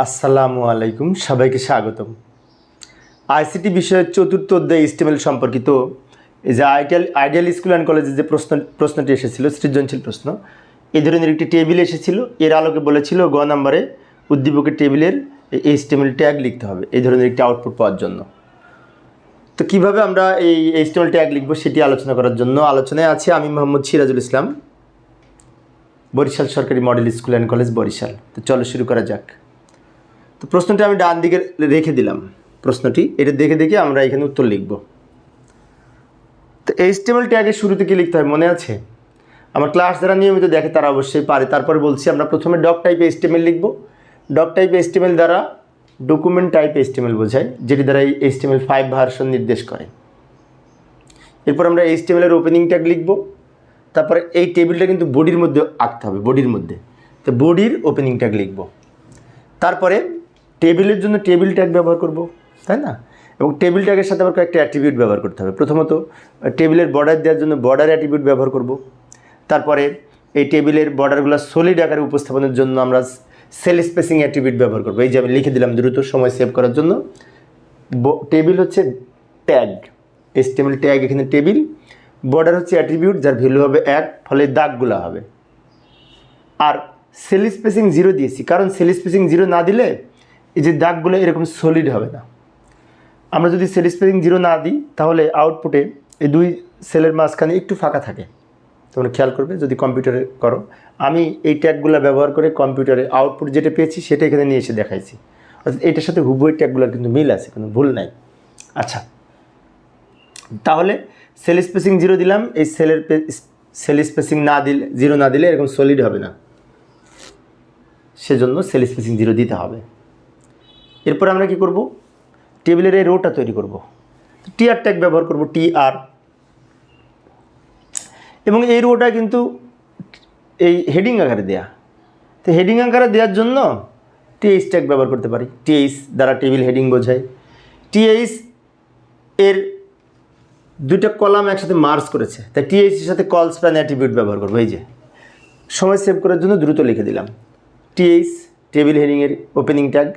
আসসালামু আলাইকুম, সবাইকে স্বাগতম। আইসিটি বিষয়ের চতুর্থ অধ্যায় ইস্টেমেল সম্পর্কিত এই যে আইডিয়াল আইডিয়াল স্কুল অ্যান্ড কলেজে যে প্রশ্ন, প্রশ্নটি এসেছিল, সৃজনশীল প্রশ্ন এই ধরনের একটি টেবিল এসেছিল, এর আলোকে বলেছিল গ নম্বরে উদ্দীপকের টেবিলের এই স্টেমেল ট্যাগ লিখতে হবে, এই ধরনের একটি আউটপুট পাওয়ার জন্য। তো কীভাবে আমরা এই এইচটিএমএল ট্যাগ লিখব সেটি আলোচনা করার জন্য আলোচনায় আছে, আমি মোহাম্মদ সিরাজুল ইসলাম, বরিশাল সরকারি model school and college Barishal. তো চলো শুরু করা যাক। তো প্রশ্নটি আমি ডান দিকে রেখে দিলাম। প্রশ্নটি, এটা দেখে দেখে আমরা এখানে উত্তর লিখব। তো এইচটিএমএল ট্যাগের শুরুতে কী লিখতে হয় মনে আছে? আমার ক্লাস যারা নিয়মিত দেখে তারা অবশ্যই পারে। তারপরে বলছি, আমরা প্রথমে ডক টাইপ এইচটিএমএল লিখব। ডক টাইপ এইচটিএমএল দ্বারা ডকুমেন্ট টাইপ এইচটিএমএল বোঝায়, যেটি দ্বারা এই এইচটিএমএল ফাইভ ভার্সন নির্দেশ করে। এরপর আমরা এইচটিএমএল এর ওপেনিং ট্যাগ লিখব। তারপরে এই টেবিলটা কিন্তু বডির মধ্যে আঁকতে হবে বডির মধ্যে। তো বডির ওপেনিং ট্যাগ লিখব। তারপরে টেবিলের জন্য টেবিল ট্যাগ ব্যবহার করব, তাই না? এবং টেবিল ট্যাগের সাথে আবার কয়েকটা অ্যাট্রিবিউট ব্যবহার করতে হবে। প্রথমত, টেবিলের বর্ডার দেওয়ার জন্য বর্ডার অ্যাট্রিবিউট ব্যবহার করব। তারপরে, এই টেবিলের বর্ডারগুলো সলিড আকারে উপস্থাপনের জন্য আমরা সেল স্পেসিং অ্যাট্রিবিউট ব্যবহার করব। এই যে আমি লিখে দিলাম দ্রুত, সময় সেভ করার জন্য। টেবিল হচ্ছে ট্যাগ। এসটিএমএল ট্যাগ এখানে টেবিল। বর্ডার হচ্ছে অ্যাট্রিবিউট, যার ভ্যালু হবে এক, ফলে দাগগুলো হবে। আর সেল স্পেসিং জিরো দিয়েছি। কারণ সেল স্পেসিং জিরো না দিলে এই যে দাগগুলো এরকম সলিড হবে না। আমরা যদি সেল স্পেসিং জিরো না দিই, তাহলে আউটপুটে এই দুই সেলের মাঝখানে একটু ফাঁকা থাকে। তোমরা খেয়াল করবে, যদি কম্পিউটারে করো। আমি এই ট্যাগগুলো ব্যবহার করে কম্পিউটারে আউটপুট যেটা পেয়েছি, সেটা এখানে নিয়ে এসে দেখাইছি। অর্থাৎ এটার সাথে হুবই ট্যাগগুলোর কিন্তু মিল আছে, কোনো ভুল নাই। আচ্ছা তাহলে সেল স্পেসিং জিরো দিলাম, এই সেলের সেল স্পেসিং না দিলে জিরো না দিলে এরকম সলিড হবে না। সেজন্য সেল স্পেসিং জিরো দিতে হবে। এরপর আমরা কি করব? টেবিলের এই রোটা তৈরি করব। টিআর ট্যাগ ব্যবহার করব টি আর এবং এই রোটা কিন্তু এই হেডিং আকারে দেয়া। তো হেডিং আকারে দেওয়ার জন্য টিএইচ ট্যাগ ব্যবহার করতে পারি। টিএইচ দ্বারা টেবিল হেডিং বোঝায়। টিএইচ এর দুইটা কলাম একসাথে মার্চ করেছে। তাই টিএইচ এর সাথে কল স্প্যান অ্যাট্রিবিউট ব্যবহার করব। এই যে, সময় সেভ করার জন্য দ্রুত লিখে দিলাম। টিএইচ টেবিল হেডিংয়ের ওপেনিং ট্যাগ।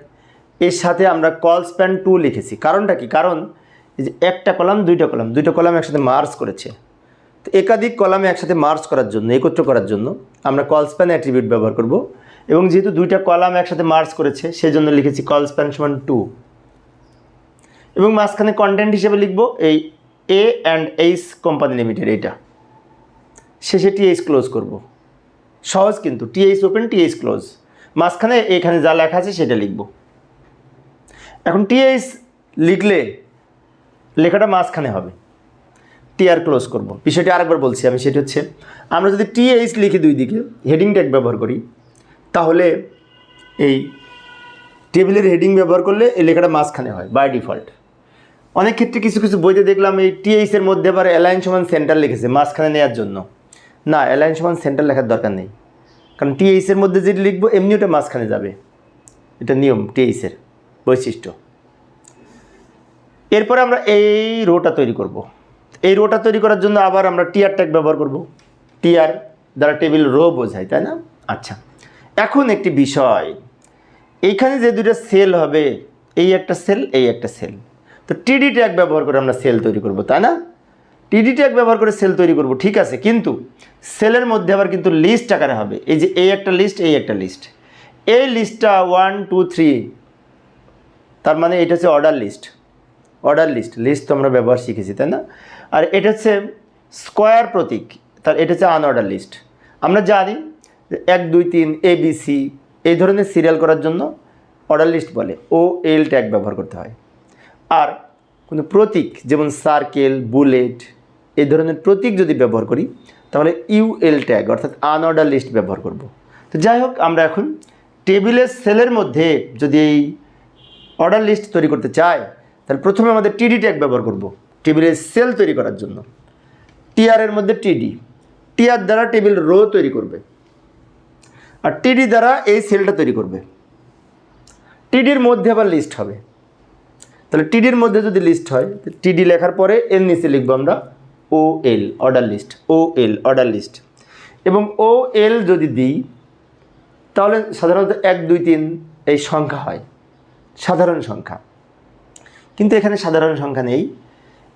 এর সাথে আমরা কল স্প্যান টু লিখেছি। কারণটা কি? কারণ যে একটা কলাম দুইটা কলাম দুইটা কলাম একসাথে মার্চ করেছে। তো একাধিক কলামে একসাথে মার্চ করার জন্য, একত্র করার জন্য আমরা কল স্প্যান অ্যাট্রিবিউট ব্যবহার করব এবং যেহেতু দুইটা কলাম একসাথে মার্চ করেছে সেই জন্য লিখেছি কল স্প্যান সমান টু এবং মাঝখানে কন্টেন্ট হিসেবে লিখব এই A and H company limited এইটা শেষে টিএইচ ক্লোজ করব। সহজ কিন্তু টিএইচ ওপেন টিএইচ ক্লোজ মাঝখানে এখানে যা লেখা আছে সেটা লিখব। এখন টিএইচ লিখলে লেখাটা মাঝখানে হবে। টিআর ক্লোজ করব। বিষয়টি আরেকবার বলছি আমি, সেটি হচ্ছে আমরা যদি টিএইচ লিখি দুই দিকে হেডিং ট্যাগ ব্যবহার করি, তাহলে এই টেবিলের হেডিং ব্যবহার করলে এই লেখাটা মাঝখানে হয় বাই ডিফল্ট অনেক ক্ষেত্রে কিছু কিছু বইতে দেখলাম এই টিএইচ এর মধ্যে আবার অ্যালাইন সমান সেন্টার লিখেছে, মাঝখানে নেওয়ার জন্য। না অ্যালাইন সমান সেন্টার লেখার দরকার নেই। কারণ টিএইচ এর মধ্যে যেটি লিখব, এমনি ওটা মাঝখানে যাবে। এটা নিয়ম টিএইচ এর। বৈশিষ্ট্য। এরপরে আমরা এই রোটা তৈরি করব। এই রোটা তৈরি করার জন্য আবার আমরা টিআর ট্যাগ ব্যবহার করব। টিআর দ্বারা টেবিল রো বোঝায়, তাই না? আচ্ছা এখন একটি বিষয়। এইখানে যে দুটো সেল হবে, এই একটা সেল, এই একটা সেল। তো টিডি ট্যাগ ব্যবহার করে আমরা সেল তৈরি করব, তাই না? টিডি ট্যাগ ব্যবহার করে সেল তৈরি করব, ঠিক আছে, কিন্তু সেলের মধ্যে আবার কিন্তু লিস্ট আকারে হবে। এই যে এই একটা লিস্ট, এই একটা লিস্ট। এই লিস্টটা ওয়ান টু থ্রি তার মানে এটা হচ্ছে order list order list list তো আমরা ব্যবহার শিখেছি, তাই না? আর এটা হচ্ছে স্কোয়ার প্রতীক, তার এটা হচ্ছে আনঅর্ডার লিস্ট আমরা জানি এক, দুই, তিন এ বি সি এই ধরনের সিরিয়াল করার জন্য অর্ডার লিস্ট বলে। ও এল ট্যাগ ব্যবহার করতে হয়। আর কোনো প্রতীক, যেমন সার্কেল বুলেট এই ধরনের প্রতীক যদি ব্যবহার করি, তাহলে ইউএল ট্যাগ অর্থাৎ আনঅর্ডার লিস্ট ব্যবহার করব। তো যাই হোক, আমরা এখন টেবিলের সেলের মধ্যে যদি এই অর্ডার লিস্ট তৈরি করতে চাই, তাহলে প্রথমে আমাদের টিডি ট্যাগ ব্যবহার করব। টেবিলের সেল তৈরি করার জন্য। টিআর এর মধ্যে টিডি টিআর দ্বারা টেবিল রো তৈরি করবে। আর টিডি দ্বারা এই সেলটা তৈরি করবে। টিডির মধ্যে আবার লিস্ট হবে। তাহলে টিডির মধ্যে যদি লিস্ট হয় টিডি লেখার পরে এর নিচে লিখব আমরা O L order list O L order list এবং ও এল যদি দিই, তাহলে সাধারণত এক, দুই, তিন এই সংখ্যা হয়। সাধারণ সংখ্যা। কিন্তু এখানে সাধারণ সংখ্যা নেই।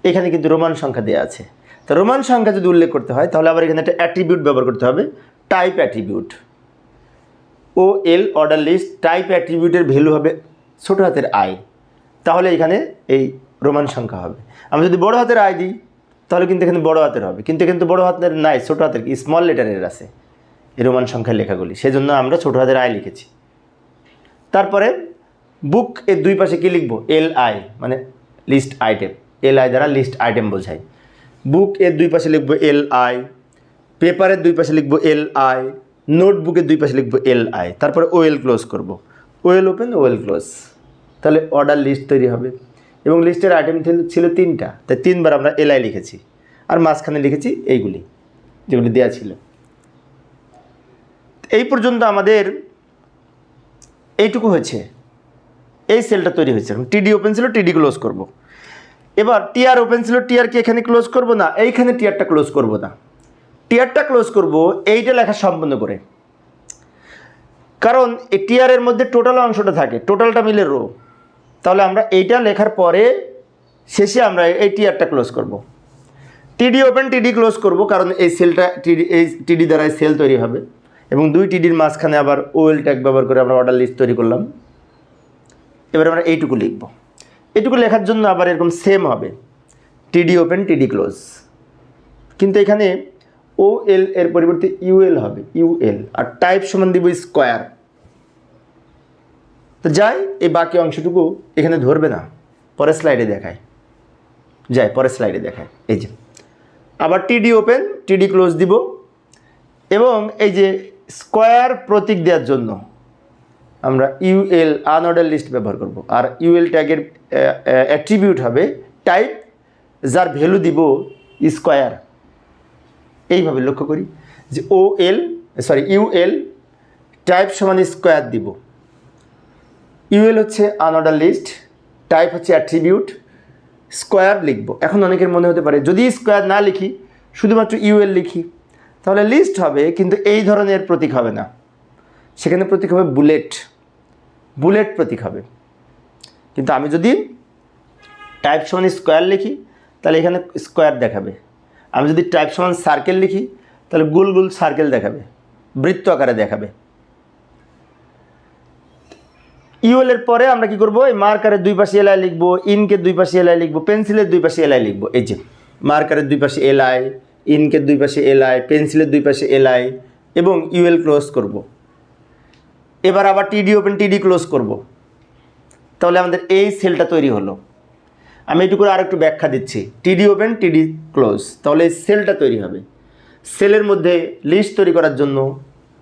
এখানে কিন্তু রোমান সংখ্যা দেওয়া আছে। তো রোমান সংখ্যা যদি উল্লেখ করতে হয়, তাহলে আবার এখানে একটা অ্যাট্রিবিউট ব্যবহার করতে হবে। Type attribute. O, L, order list, type অ্যাট্রিবিউটের value হবে ছোটো হাতের আই তাহলে এখানে এই রোমান সংখ্যা হবে। আমি যদি বড় হাতের আই দিই, তাহলে কিন্তু এখানে বড় হাতের হবে। কিন্তু এখানে তো বড় হাতের নাই, ছোটো হাতের স্মল লেটারের আছে। এই রোমান সংখ্যার লেখাগুলি। সেজন্য আমরা ছোটো হাতের আয় লিখেছি। তারপরে বুক এর দুই পাশে কী লিখব? এল আই মানে লিস্ট আইটেম এল আই দ্বারা লিস্ট আইটেম বোঝায়। বুক এর দুই পাশে লিখব এল আই পেপারের দুই পাশে লিখব এল আই নোটবুকের দুই পাশে লিখব এল আই তারপরে ওয়েল ক্লোজ করব। ওয়েল ওপেন ওয়েল ক্লোজ তাহলে অর্ডার লিস্ট তৈরি হবে। এবং লিস্টের আইটেম ছিল তিনটা। তাই তিনবার আমরা এল আই লিখেছি। আর মাঝখানে লিখেছি এইগুলি, যেগুলি দেওয়া ছিল। এই পর্যন্ত আমাদের এইটুকু হয়েছে। এই সেলটা তৈরি হয়েছে। এখন টিডি ওপেন ছিল টিডি ক্লোজ করব। এবার টিআর ওপেন ছিল টিআরকে এখানে ক্লোজ করব না? এইখানে টিআরটা ক্লোজ করব না। টিআরটা ক্লোজ করব, এইটা লেখা সম্পন্ন করে। কারণ এই টিআরের মধ্যে টোটাল অংশটা থাকে টোটালটা মিলে রো তাহলে আমরা এইটা লেখার পরে শেষে আমরা এই টিআরটা ক্লোজ করব। টিডি ওপেন টিডি ক্লোজ করব, কারণ এই সেলটা টিডি এই টিডি দ্বারাই সেল তৈরি হবে। এবং দুই টিডির মাঝখানে আবার ওয়েল ট্যাগ ব্যবহার করে আমরা অর্ডার লিস্ট তৈরি করলাম। এবার আমরা এইটুকু লিখব। এইটুকু লেখার জন্য আবার এরকম সেম হবে। টিডি ওপেন টিডি ক্লোজ কিন্তু এখানে ও এল এর পরিবর্তে ইউএল হবে ইউএল আর টাইপ সমান দিব স্কোয়ার তো যাই, এই বাকি অংশটুকু এখানে ধরবে না। পরের স্লাইডে দেখায়। যাই, পরের স্লাইডে দেখায়। এই যে। আবার টিডি ওপেন টিডি ক্লোজ দিব। এবং এই যে স্কোয়ার প্রতীক দেওয়ার জন্য আমরা ইউএল আনঅর্ডার লিস্ট ব্যবহার করব। আর ইউএল ট্যাগের অ্যাট্রিবিউট হবে টাইপ যার ভ্যালু দিব স্কোয়ার এইভাবে লক্ষ্য করি যে O L sorry UL type সমান স্কোয়ার দিব। ইউএল হচ্ছে আনঅর্ডার লিস্ট টাইপ হচ্ছে অ্যাট্রিবিউট স্কোয়ার লিখব। এখন অনেকের মনে হতে পারে, যদি স্কোয়ার না লিখি, শুধুমাত্র ইউএল লিখি, তাহলে লিস্ট হবে, কিন্তু এই ধরনের প্রতীক হবে না। সেখানে প্রতীক হবে বুলেট। বুলেট প্রতীক হবে। কিন্তু আমি যদি টাইপ সমান স্কোয়ার লিখি, তাহলে এখানে স্কোয়ার দেখাবে। আমি যদি টাইপ সমান সার্কেল লিখি, তাহলে গোল গোল সার্কেল দেখাবে। বৃত্ত আকারে দেখাবে। ইউএলের পরে আমরা কি করব? এই মার্কারের দুই পাশে এলআই লিখব ইনকের দুই পাশে এলআই লিখব পেন্সিলের দুই পাশে এলআই লিখব। এই যে মার্কারের দুই পাশে এলআই ইনকে দুই পাশে এলআই পেন্সিলের দুই পাশে এলআই এবং ইউএল ক্লোজ করব। এবার আবার টিডি ওপেন টিডি ক্লোজ করব। তাহলে আমাদের এই সেলটা তৈরি হলো। আমি একটু আর একটু ব্যাখ্যা দিচ্ছি। টিডি ওপেন টিডি ক্লোজ তাহলে এই সেলটা তৈরি হবে। সেলের মধ্যে লিস্ট তৈরি করার জন্য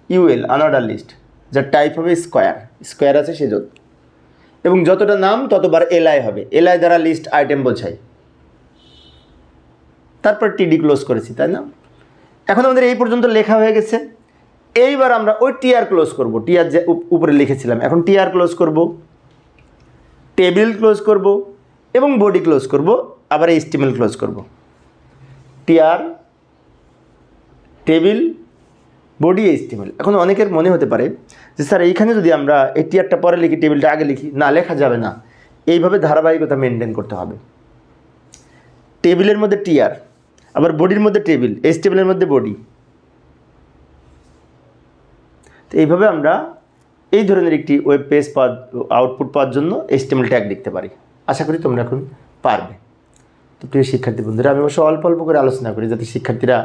ইউএল আনঅর্ডার লিস্ট যার টাইপ হবে স্কোয়ার স্কোয়ার আছে সেজন্য। এবং যতটা নাম, ততবার এলআই হবে। এলআই দ্বারা লিস্ট আইটেম বোঝায়। তারপর টিডি ক্লোজ করেছি, তাই না? এখন আমাদের এই পর্যন্ত লেখা হয়ে গেছে। এইবার আমরা ওই টিআর ক্লোজ করব। টিআর যে উপ- উপরে লিখেছিলাম, এখন টিআর ক্লোজ করব টেবিল ক্লোজ করব এবং বডি ক্লোজ করব, আবার স্টিমেল ক্লোজ করব। টিআর টেবিল বডি স্টিমেল এখন অনেকের মনে হতে পারে যে, স্যার, এইখানে যদি আমরা এই টিআরটা পরে লিখি টেবিলটা আগে লিখি, না, লেখা যাবে না। এইভাবে ধারাবাহিকতা মেনটেন করতে হবে। টেবিলের মধ্যে টিআর আবার বডির মধ্যে টেবিল এস টেবিলের মধ্যে বডি তো এইভাবে আমরা এই ধরনের একটি ওয়েব পেজ পাওয়ার আউটপুট পাওয়ার জন্য এইচটিএমএল ট্যাগ লিখতে পারি। আশা করি তোমরা এখন পারবে। তো প্রিয় শিক্ষার্থী বন্ধুরা, আমি অবশ্য অল্প অল্প করে আলোচনা করি যাতে শিক্ষার্থীরা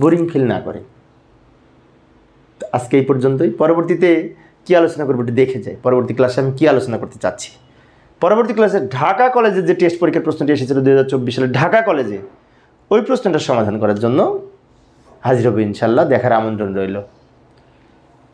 বোরিং ফিল না করে। আজকে এই পর্যন্তই। পরবর্তীতে কী আলোচনা করব একটু দেখে যাই। পরবর্তী ক্লাসে আমি কী আলোচনা করতে চাচ্ছি? পরবর্তী ক্লাসে ঢাকা কলেজের যে টেস্ট পরীক্ষার প্রশ্নটি এসেছিল দু হাজার চব্বিশ সালে ঢাকা কলেজে ওই প্রশ্নটার সমাধান করার জন্য হাজির হবে ইনশাল্লাহ দেখার আমন্ত্রণ রইল।